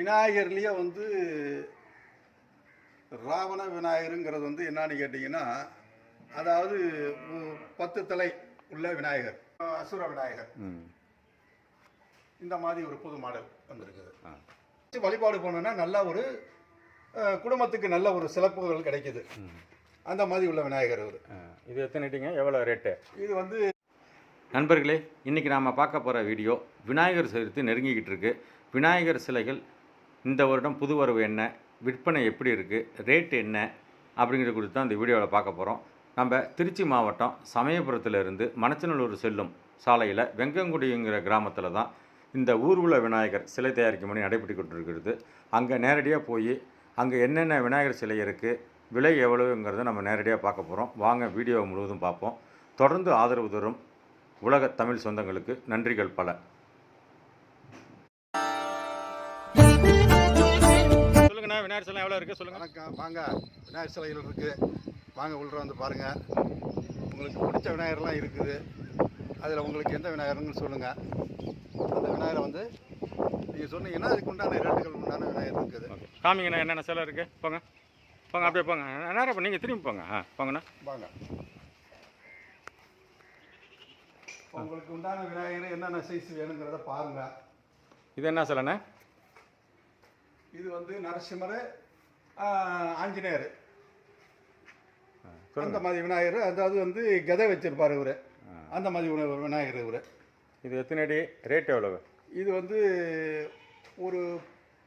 விநாயகர்லேயே வந்து ராவண விநாயகருங்கிறது வந்து என்னன்னு கேட்டிங்கன்னா அதாவது பத்து தலை உள்ள விநாயகர் அசுர விநாயகர். இந்த மாதிரி ஒரு புது மாடல் வந்திருக்குது. வழிபாடு பண்ணோன்னா நல்ல ஒரு குடும்பத்துக்கு நல்ல ஒரு சிறப்புகள் கிடைக்குது. அந்த மாதிரி உள்ள விநாயகர் இது. இது எத்தனை இட்டிங்க? எவ்வளோ ரேட்டு இது வந்து நண்பர்களே இன்றைக்கி நாம் பார்க்க போகிற வீடியோ விநாயகர் சதுர்த்தி நெருங்கிக்கிட்டு இருக்கு. விநாயகர் சிலைகள் இந்த வருடம் புது வரவு என்ன? விற்பனை எப்படி இருக்குது ரேட் என்ன? அப்படிங்கிறது குறித்து தான் இந்த வீடியோவில் பார்க்க போகிறோம் நம்ம திருச்சி மாவட்டம் சமயபுரத்தில் இருந்து மணச்சநல்லூர் செல்லும் சாலையில் வெங்கங்குடிங்கிற கிராமத்தில் தான் இந்த ஊர்வல விநாயகர் சிலை தயாரிக்கும் பணி நடைபெற்று கொண்டிருக்கிறது. அங்கே நேரடியாக போய் அங்கே என்னென்ன விநாயகர் சிலை இருக்குது விலை எவ்வளவுங்கிறத நம்ம நேரடியாக பார்க்க போகிறோம் வாங்க வீடியோ முழுவதும் பார்ப்போம். தொடர்ந்து ஆதரவு தரும் உலக தமிழ் சொந்தங்களுக்கு நன்றிகள் பல. சொல்லுங்கண்ணா விநாயகர் சிலை எவ்வளோ இருக்குது சொல்லுங்க. வணக்கம். வாங்க. விநாயகர் சிலைகள் இருக்குது வாங்க உள்ள வந்து பாருங்கள் உங்களுக்கு பிடிச்ச விநாயகர்லாம் இருக்குது. அதில் உங்களுக்கு எந்த விநாயகர்னு சொல்லுங்கள் அந்த விநாயகரை வந்து நீங்கள் சொன்னீங்கன்னா அதுக்கு உண்டான ரேட்டுகள் உண்டான விநாயகர் இருக்குது. காமிங்கண்ணா என்னென்ன சிலை இருக்குது போங்க. போங்க அப்படியே போங்க. நேரம் நீங்கள் திரும்பி போங்க. ஆ போங்கண்ணா. வாங்க. உங்களுக்கு உண்டான விநாயகர் என்னென்ன சைஸ் வேணுங்கிறத பாருங்கள் இது என்ன சிலைண்ணே? இது வந்து நரசிம்மர் ஆஞ்சநேயர். அந்த மாதிரி விநாயகர். அதாவது வந்து கதை வச்சிருப்பார் இவர். அந்த மாதிரி விநாயகர் இவர். இது எத்தனை அடி? ரேட் எவ்வளவு? இது வந்து ஒரு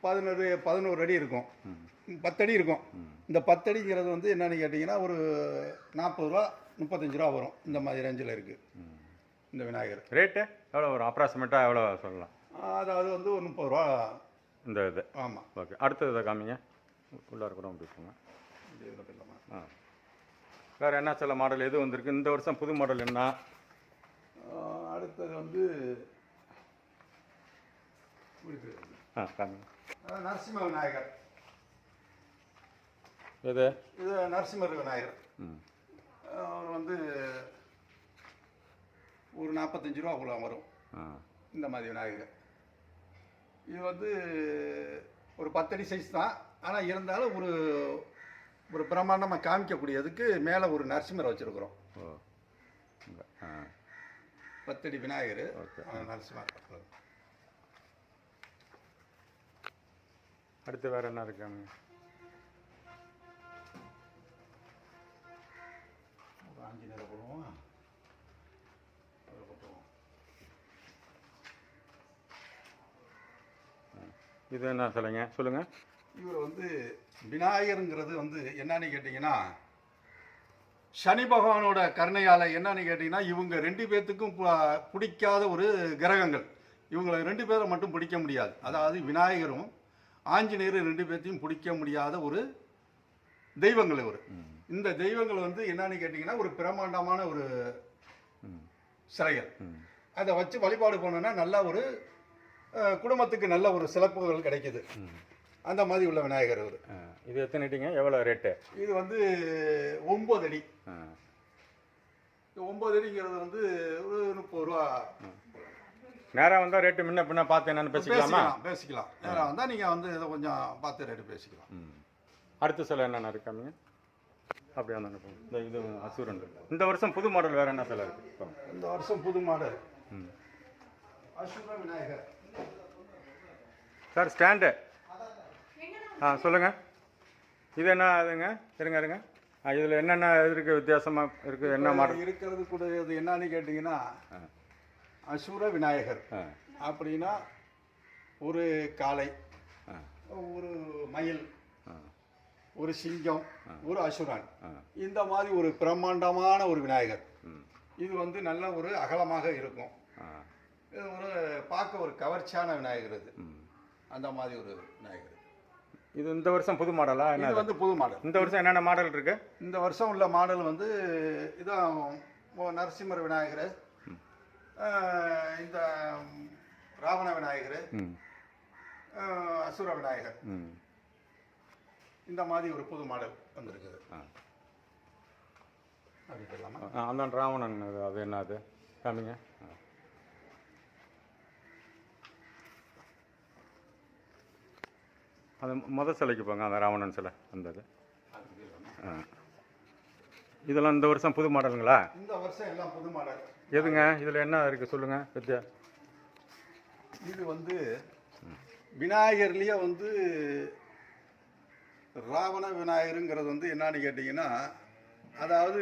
பதினோரு பதினோரு அடி இருக்கும். பத்தடி இருக்கும். இந்த பத்தடிங்கிறது வந்து என்னன்னு கேட்டிங்கன்னா ஒரு நாற்பது ரூபா முப்பத்தஞ்சு ரூபா வரும். இந்த மாதிரி ரேஞ்சில் இருக்குது இந்த விநாயகர். ரேட்டு எவ்வளோ வரும்? அப்ராக்சிமேட்டாக எவ்வளோ சொல்லலாம்? அதாவது வந்து ஒரு முப்பது ரூபா இந்த இது. ஆமாம் ஓகே. அடுத்தது இதை காமிங்க. உள்ளார கூட போங்க ஆ. வேறு என்ன சில மாடல் எது வந்திருக்கு? இந்த வருஷம் புது மாடல் என்ன? அடுத்தது வந்து ஆ காமிங்க. நரசிம்ம விநாயகர். எது? இது நரசிம்மர் விநாயகர். ம். அவர் வந்து ஒரு நாற்பத்தஞ்சு ரூபா அவ்வளோ வரும். ஆ. இந்த மாதிரி விநாயகர். இது வந்து ஒரு பத்தடி சைஸ் தான். ஆனால் இருந்தாலும் ஒரு ஒரு பிரம்மாண்டமாக காமிக்கக்கூடியதுக்கு மேலே ஒரு நரசிம்மரை வச்சுருக்குறோம். பத்தடி விநாயகர் நரசிம்மர். அடுத்து வேறு என்ன இருக்காங்க இது என்ன சிலைங்க? சொல்லுங்கள் இவர் வந்து விநாயகருங்கிறது வந்து என்னன்னு கேட்டிங்கன்னா சனி பகவானோட கருணையால் என்னன்னு கேட்டிங்கன்னா இவங்க ரெண்டு பேர்த்துக்கும் பிடிக்காத ஒரு கிரகங்கள். இவங்களை ரெண்டு பேரை மட்டும் பிடிக்க முடியாது. அதாவது விநாயகரும் ஆஞ்சநேயரும் ரெண்டு பேர்த்தையும் பிடிக்க முடியாத ஒரு தெய்வங்கள் இவர். இந்த தெய்வங்கள் வந்து என்னன்னு கேட்டிங்கன்னா ஒரு பிரம்மாண்டமான ஒரு சிலைகள். அதை வச்சு வழிபாடு பண்ணோன்னா நல்ல ஒரு குடும்பத்துக்கு நல்ல ஒரு சிறப்புகள் கிடைக்குது. அந்த மாதிரி உள்ள விநாயகர் இவர். ஆ இது எத்தனை அடிங்க? எவ்வளோ ரேட்டு இது வந்து ஒம்பது அடி. ஒம்பது அடிங்கிறது வந்து ஒரு முப்பது ரூபா. நேராக வந்தால் ரேட்டு முன்ன பின்ன பார்த்து என்னன்னு பேசிக்கலாமா பேசிக்கலாம்? நேரம் வந்தால் நீங்கள் வந்து இதை கொஞ்சம் பார்த்து ரேட்டு பேசிக்கலாம். அடுத்த சிலை என்னென்ன இருக்காமிங்க அப்படியே வந்தாங்க இந்த இது அசூரன் இந்த வருஷம் புது மாடல் வேறு என்ன சிலை இருக்கு? போங்க. இந்த வருஷம் புது மாடல். ம். அசுர விநாயகர். சார் ஸ்டாண்டு ஆ சொல்லுங்கள் இது என்ன இதுங்க இருங்க இருங்க. இதில் என்னென்ன இருக்குது வித்தியாசமாக இருக்குது என்ன மாடல் இருக்கிறது கூட இது என்னன்னு கேட்டிங்கன்னா அசுர விநாயகர். அப்படின்னா ஒரு காளை ஆ. ஒரு மயில் ஒரு சிங்கம் ஒரு அசுரன். இந்த மாதிரி ஒரு பிரம்மாண்டமான ஒரு விநாயகர். இது வந்து நல்ல ஒரு அகலமாக இருக்கும். இது ஒரு பார்க்க ஒரு கவர்ச்சியான விநாயகர் இது. அந்த மாதிரி ஒரு விநாயகர் இது. இந்த வருஷம் புது மாடலா? என்ன இது வந்து புது மாடல். இந்த வருஷம் என்னென்ன மாடல் இருக்கு? இந்த வருஷம் உள்ள மாடல் வந்து இதான் நரசிம்மர் விநாயகர். இந்த ராவண விநாயகர். அசுர விநாயகர். இந்த மாதிரி ஒரு புது மாடல் வந்திருக்குது. அப்படி சொல்லலாமா? ஆ, அதான் ராவணன் அது என்ன அது? காமிங்க. ஆ. அந்த முத சிலைக்கு போங்க அந்த ராவணன் சிலை அந்த இது ஆ. இதெல்லாம் இந்த வருஷம் புது மாடலுங்களா? இந்த வருஷம் எல்லாம் புது மாடல். எதுங்க? இதில் என்ன இருக்குது சொல்லுங்கள் வித்யா. இது வந்து விநாயகர்லேயே வந்து ராவண விநாயகருங்கிறது வந்து என்னன்னு கேட்டிங்கன்னா அதாவது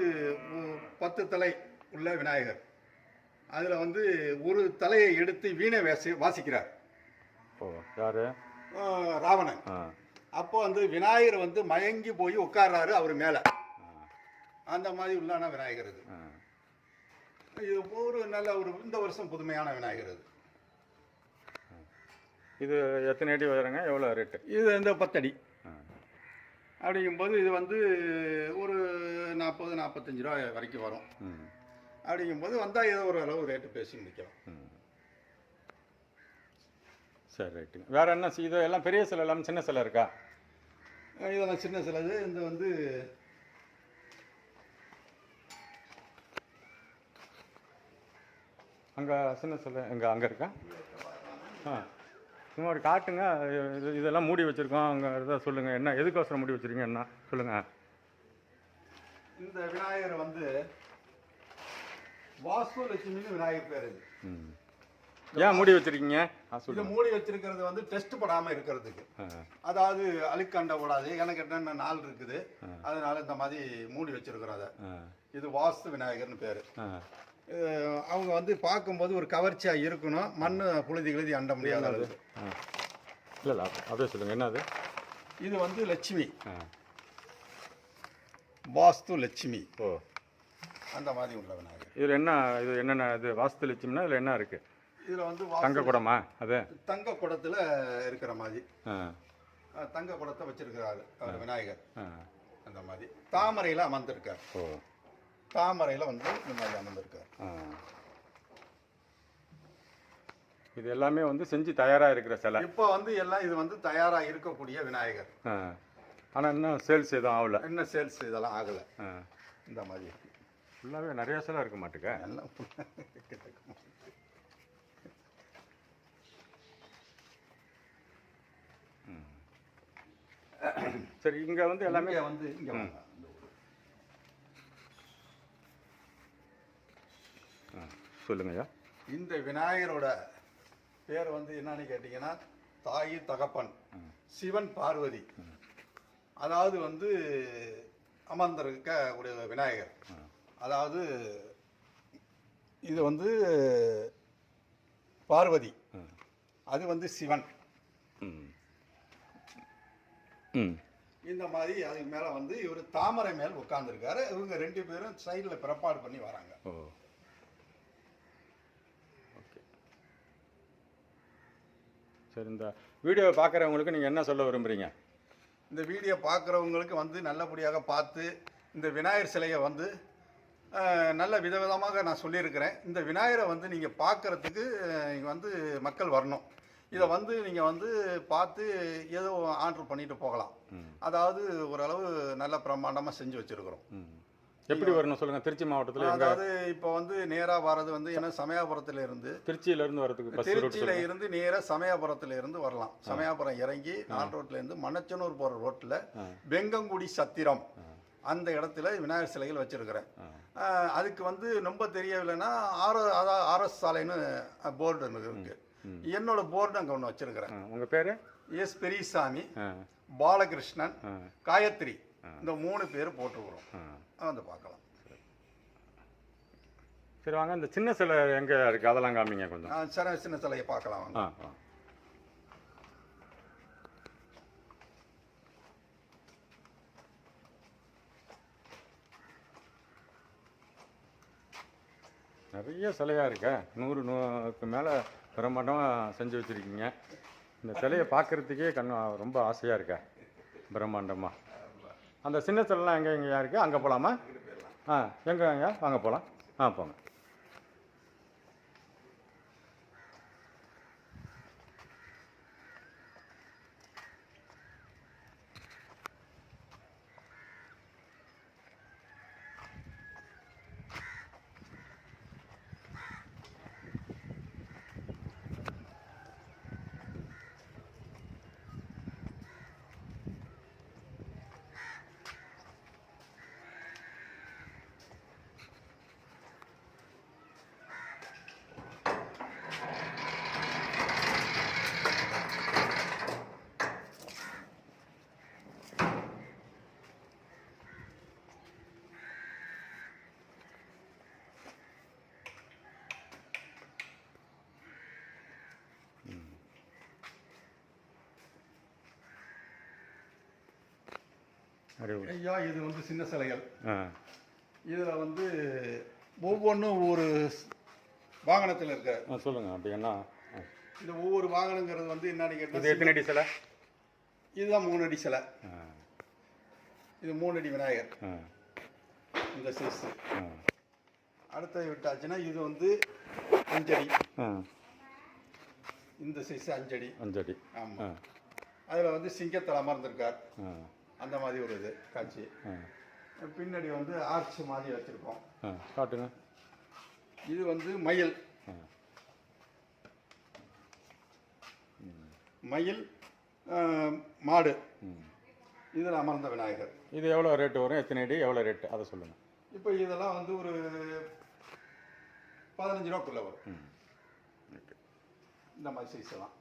பத்து தலை உள்ள விநாயகர். அதில் வந்து ஒரு தலையை எடுத்து வீணை வாசி வாசிக்கிறார். ஓ யார்? ராவணன். அப்போ வந்து விநாயகர் வந்து மயங்கி போய் உட்கார்றாரு அவர் மேலே. அந்த மாதிரி உள்ளான விநாயகர் இது இது ஒரு நல்ல ஒரு இந்த வருஷம் புதுமையான விநாயகர் இது இது எத்தனை அடி வருங்க எவ்வளோ ரேட்டு இது இந்த பத்தடி. அப்படிங்கும்போது இது வந்து ஒரு நாற்பது நாற்பத்தஞ்சு ரூபா வரைக்கும் வரும். அப்படிங்கும்போது வந்தால் ஏதோ ஒரு அளவு ரேட்டு பேசி முடிக்கலாம். சரி ரைட்டுங்க வேறு என்ன இது எல்லாம் பெரிய சிலை இல்லாமல் சின்ன சிலை இருக்கா? இதெல்லாம் சின்ன சிலது இந்த வந்து அங்கே சின்ன சிலை எங்கே அங்கே இருக்கா? ஆ. சும்மா ஒரு காட்டுங்க. இது இதெல்லாம் மூடி வச்சுருக்கோம். அங்கே இதை சொல்லுங்கள் என்ன எதுக்கோசரம் மூடி வச்சுருக்கீங்க? என்ன சொல்லுங்கள் இந்த விநாயகர் வந்து வாஸ்து லட்சுமின்னு விநாயகர் பேர் ம். ஏன் மூடி வச்சுருக்கீங்க? இது மூடி வச்சிருக்கிறது வந்து டெஸ்ட் படாமல் இருக்கிறதுக்கு. அதாவது அழுக்கண்ட கூடாது எனக்கு என்னென்ன நாள் இருக்குது? அதனால இந்த மாதிரி மூடி வச்சிருக்கிறோம் அதை. இது வாஸ்து விநாயகர்னு பேர். அவங்க வந்து பார்க்கும்போது ஒரு கவர்ச்சியாக இருக்கணும். மண் புழுதி கிழுதி அண்ட முடியாத அளவு இல்லை இல்லை அப்படியே சொல்லுங்கள் என்ன அது இது வந்து லட்சுமி. வாஸ்து லட்சுமி. ஓ. அந்த மாதிரி உள்ள விநாயகர். இதில் என்ன இது என்னென்ன இது வாஸ்து லட்சுமினா இதில் என்ன இருக்குது இதில் வந்து தங்க குடமா அது? தங்க குடத்தில் இருக்கிற மாதிரி. தங்க குடத்தை வச்சிருக்கிறாரு அவர் விநாயகர். அந்த மாதிரி. தாமரையில் அமர்ந்திருக்கார். ஓ. தாமரையில் வந்து இந்த மாதிரி அமர்ந்திருக்கார். இது எல்லாமே வந்து செஞ்சு தயாராக இருக்கிற சிலை. இப்போ வந்து எல்லாம் இது வந்து தயாராக இருக்கக்கூடிய விநாயகர். ஆனால் இன்னும் சேல்ஸ் எதுவும் ஆகல. இன்னும் சேல்ஸ் இதெல்லாம் ஆகலை. இந்த மாதிரி. ஃபுல்லாகவே நிறைய சிலை இருக்க மாட்டுக்க. எல்லாம் சரி இங்கே வந்து எல்லாமே வந்து இங்க சொல்லுங்கய்யா இந்த விநாயகரோட பேர் வந்து என்னன்னு கேட்டிங்கன்னா தாய் தகப்பன் சிவன் பார்வதி. அதாவது வந்து அமர்ந்திருக்க கூடிய விநாயகர். அதாவது இது வந்து பார்வதி. அது வந்து சிவன். இந்த மாதிரி அதுக்கு மேலே வந்து இவர் தாமரை மேல் உட்கார்ந்திருக்காரு. இவங்க ரெண்டு பேரும் சைடில் பிறப்பாடு பண்ணி வராங்க. ஓகே. சரி இந்த வீடியோவை பார்க்குறவங்களுக்கு நீங்கள் என்ன சொல்ல விரும்புகிறீங்க இந்த வீடியோ பார்க்குறவங்களுக்கு வந்து நல்லபடியாக பார்த்து இந்த விநாயகர் சிலையை வந்து நல்ல விதவிதமாக நான் சொல்லியிருக்கிறேன். இந்த விநாயகரை வந்து நீங்கள் பார்க்குறதுக்கு இங்கே வந்து மக்கள் வரணும். இதை வந்து நீங்கள் வந்து பார்த்து ஏதோ ஆர்டர் பண்ணிட்டு போகலாம். அதாவது ஓரளவு நல்ல பிரம்மாண்டமாக செஞ்சு வச்சுருக்கிறோம். எப்படி வரணும் சொல்லுங்கள் திருச்சி மாவட்டத்தில் அதாவது இப்போ வந்து நேராக வர்றது வந்து என்ன? சமயாபுரத்தில் இருந்து திருச்சியிலேருந்து வரதுக்கு பஸ் ரூட் திருச்சியில இருந்து நேரா சமயாபுரத்துல இருந்து வரலாம் சமயாபுரம் இறங்கி நால் ரோட்ல இருந்து மணச்சனூர் போற ரோட்ல வெங்கங்குடி சத்திரம் அந்த இடத்துல விநாயகர் சிலைகள் வச்சிருக்கிறேன். அதுக்கு வந்து ரொம்ப தெரியவில்லைன்னா ஆர் ஆர்எஸ் சாலைன்னு போர்டு இருக்கு. என்னோட போர்டு அங்கே ஒன்று வச்சிருக்கிறேன். உங்கள் பேர்? எஸ் பெரியசாமி ஆ. பாலகிருஷ்ணன் ஆ. காயத்ரி. இந்த மூணு பேர் போட்டுருக்குறோம் ஆ. வந்து பார்க்கலாம். சரி வாங்க. இந்த சின்ன சிலை எங்கே இருக்குது அதெல்லாம் காமிங்க கொஞ்சம். ஆஹ் சின்ன சின்ன சிலையை பார்க்கலாம் வாங்க. ஆ ஆ நிறைய சிலையாக இருக்க? நூறு நூறுக்கு மேலே பிரம்மாண்டமாக செஞ்சு வச்சுருக்கீங்க. இந்த சிலையை பார்க்குறதுக்கே கண் ரொம்ப ஆசையாக இருக்கா? பிரம்மாண்டமாக அந்த சின்ன சிலைலாம் எங்கே எங்கேயா இருக்குது அங்கே போகலாமா ஆ எங்கேங்க வாங்க போகலாம் ஆ போங்க. ஐயா இது வந்து சின்ன சிலைகள். இதில் வந்து ஒவ்வொன்றும் ஒவ்வொரு வாகனத்தில் இருக்க ஆ சொல்லுங்கள் அப்படி என்ன? ஆ. இந்த ஒவ்வொரு வாகனங்கிறது வந்து என்னன்னு இது கேட்டால் எத்தனை அடி சிலை? இதுதான் மூணு அடி சிலை. இது மூணு அடி விநாயகர். இந்த சைஸ் ஆ. அடுத்தது விட்டாச்சுன்னா இது வந்து அஞ்சடி. இந்த சைஸ் அஞ்சடி. அஞ்சடி. ஆமாம் அதில் வந்து சிங்கத்தில் அமர்ந்திருக்கார். அந்த மாதிரி ஒரு இது காட்சி. பின்னாடி வந்து ஆர்ச் மாதிரி வச்சுருக்கோம். காட்டுங்க. இது வந்து மயில். மயில் மாடு. இதில் அமர்ந்த விநாயகர். இது எவ்வளோ ரேட்டு வரும்? எத்தனை அடி? எவ்வளோ ரேட்டு அதை சொல்லுங்கள் இப்போ இதெல்லாம் வந்து ஒரு பதினஞ்சு ரூபாக்குள்ள வரும். இந்த மாதிரி சைஸ் எல்லாம்.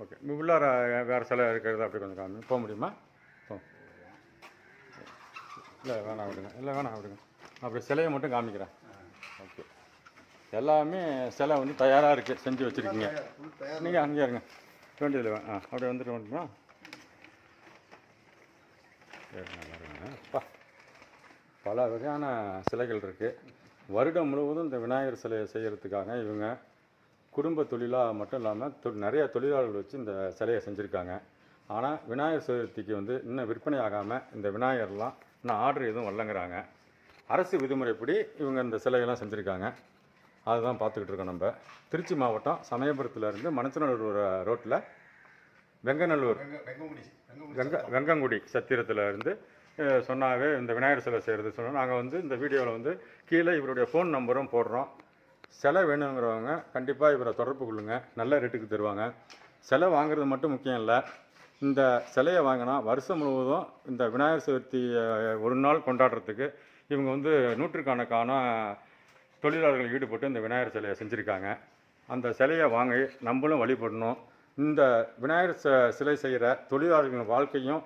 ஓகே. உள்ளார வேறு சிலை இருக்கிறது அப்படி கொஞ்சம் காமி போக முடியுமா? போ. இல்லை வேணாம் விடுங்க. இல்லை வேணாம் விடுங்க. அப்படி சிலையை மட்டும் காமிக்கிறேன். ஓகே. எல்லாமே சிலை வந்து தயாராக இருக்குது செஞ்சு வச்சுருக்கீங்க. நீங்கள் அங்கே இருங்க. வேண்டியதில் ஆ அப்படியே வந்துட்டு வந்துட்டுமா சரி பல வகையான சிலைகள் இருக்குது வருடம் முழுவதும் இந்த விநாயகர் சிலையை செய்கிறதுக்காக இவங்க குடும்ப தொழிலாக மட்டும் இல்லாமல் தொ நிறைய தொழிலாளர்கள் வச்சு இந்த சிலையை செஞ்சுருக்காங்க. ஆனால் விநாயகர் சதுர்த்திக்கு வந்து இன்னும் விற்பனை ஆகாமல் இந்த விநாயகர்லாம் இன்னும் ஆர்டர் எதுவும் வரலங்கிறாங்க. அரசு விதிமுறைப்படி இவங்க இந்த சிலையெல்லாம் செஞ்சுருக்காங்க. அதுதான் பார்த்துக்கிட்டு இருக்கோம் நம்ம. திருச்சி மாவட்டம் சமயபுரத்துல இருந்து மணச்சநல்லூர் ரோட்டில் வெங்கநல்லூர் வெங்க வெங்கங்குடி சத்திரத்தில். இருந்து சொன்னாவே இந்த விநாயகர் சிலை செய்கிறது சொன்னோம் நாங்கள் வந்து இந்த வீடியோவில் வந்து கீழே இவருடைய ஃபோன் நம்பரும் போடுறோம். சிலை வேணுங்கிறவங்க கண்டிப்பாக இவரை தொடர்பு கொள்ளுங்க. நல்ல ரேட்டுக்கு தருவாங்க. சிலை வாங்குறது மட்டும் முக்கியம் இல்லை. இந்த சிலையை வாங்கினா வருஷம் முழுவதும் இந்த விநாயகர் சதுர்த்தியை ஒரு நாள் கொண்டாடுறதுக்கு இவங்க வந்து நூற்றுக்கணக்கான தொழிலாளர்கள் ஈடுபட்டு இந்த விநாயகர் சிலையை செஞ்சுருக்காங்க. அந்த சிலையை வாங்கி நம்மளும் வழிபடணும். இந்த விநாயகர் ச- சிலை செய்கிற தொழிலாளர்களின் வாழ்க்கையும்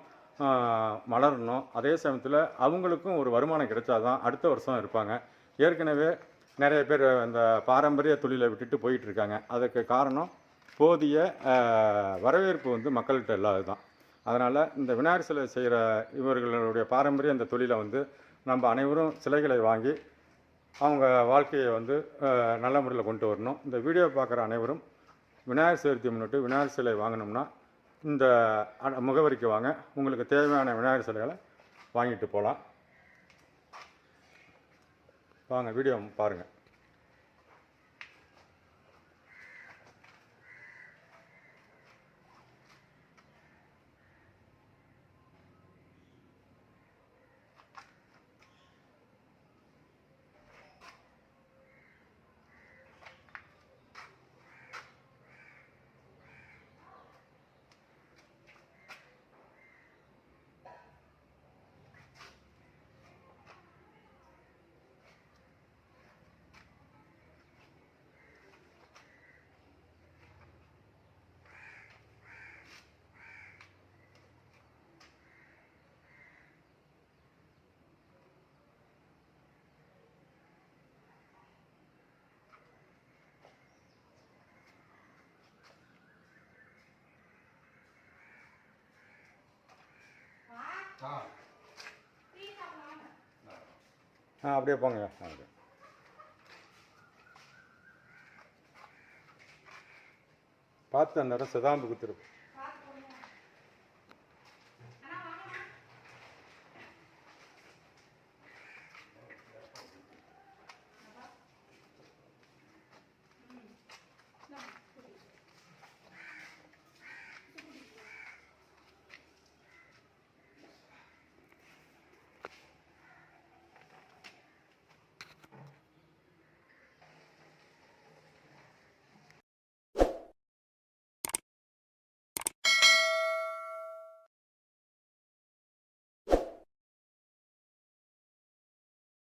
மலரணும். அதே சமயத்தில் அவங்களுக்கும் ஒரு வருமானம் கிடைச்சாதான் அடுத்த வருஷம் இருப்பாங்க. ஏற்கனவே நிறைய பேர் அந்த பாரம்பரிய தொழிலை விட்டுட்டு போயிட்டுருக்காங்க. அதுக்கு காரணம் போதிய வரவேற்பு வந்து மக்கள்கிட்ட இல்லாது தான் அதனால் இந்த விநாயகர் சிலை செய்கிற இவர்களுடைய பாரம்பரிய அந்த தொழிலை வந்து நம்ம அனைவரும் சிலைகளை வாங்கி அவங்க வாழ்க்கையை வந்து நல்ல முறையில் கொண்டு வரணும். இந்த வீடியோ பார்க்குற அனைவரும் விநாயகர் சதுர்த்தி முன்னிட்டு விநாயகர் சிலை வாங்கினோம்னா இந்த அ- முகவரிக்கு வாங்க. உங்களுக்கு தேவையான விநாயகர் சிலைகளை வாங்கிட்டு போகலாம். வாங்க வீடியோ பாருங்கள் ஆ அப்படியே போங்க. ஓகே. பார்த்து அந்த இடம் சிதாம்பு குத்துரு